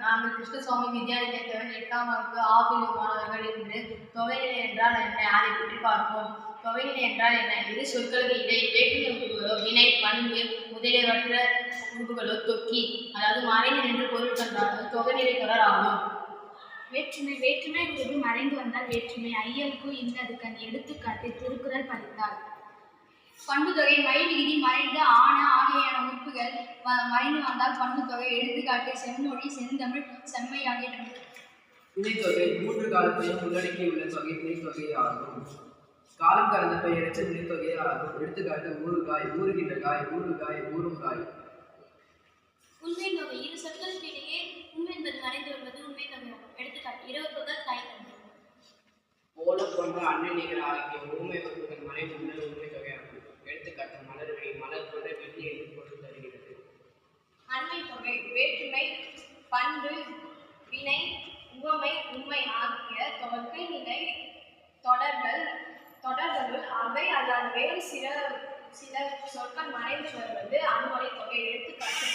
நாங்கள் கிருஷ்ணசுவாமி எட்டாம் வகுப்பு மாணவர்கள் என்றால் என்ன? அதை பற்றி பார்ப்போம். என்றால் என்ன? இரு சொற்களுக்கு இடை வேற்றுமை வினை பண்பு முதலியவற்ற தொக்கி அதாவது மறைந்து நின்று பொருள் கண்டால் தொகைநிலை தொடர் ஆகும். வேற்றுமை வேற்றுமை என்பது மறைந்து வந்தால் வேற்றுமை. ஐயலுக்கு இன்னது எடுத்துக்காட்டு திருக்குறள் பதித்தார் பண்புத்தொகை மை விகுதி மறைந்து ஆன ஆகியன உறுப்புகள் மறைந்து வந்தால் பண்புத்தொகை எடுத்துக்காட்டு செம்மொழி செந்தமிழ் செம்மை ஆகியன வினைத்தொகை மூன்று காலத்தையும் உள்ளடக்கியுள்ள தொகை வினைத்தொகை ஆகும். காலம் கடந்த பெயரற்ற வினைத்தொகை ஆகும். எடுத்துக்காட்டு ஊறுகாய் ஊறுகின்ற காய் ஊறுகாய் ஊறுங்காய் உண்மை தொகை இரு சொற்களுக்கு இடையே உண்மை என்பது மறைந்து வருவது உண்மை தொகையாகும் எடுத்துக்காட்டு முதல் தாய் தந்தை. போல போன்ற அன்னநிகள் ஆகிய ஊமை உறுப்புகள் மறைந்துள்ள உண்மை தொகையாகும் எடுத்துக்காட்டு மலர்வை மலர் போன்ற வெள்ளி என்று பொருள் தருகிறது அண்மை தொகை வேற்றுமை பண்பு வினை உவமை உண்மை ஆகிய தொகை நிலை தொடர்கள் தொடர்களுள் அவை அல்லாத வேறு சில சில சொற்கள் மறைந்து வருவது அன்மொழி தொகை எடுத்துக்காட்டு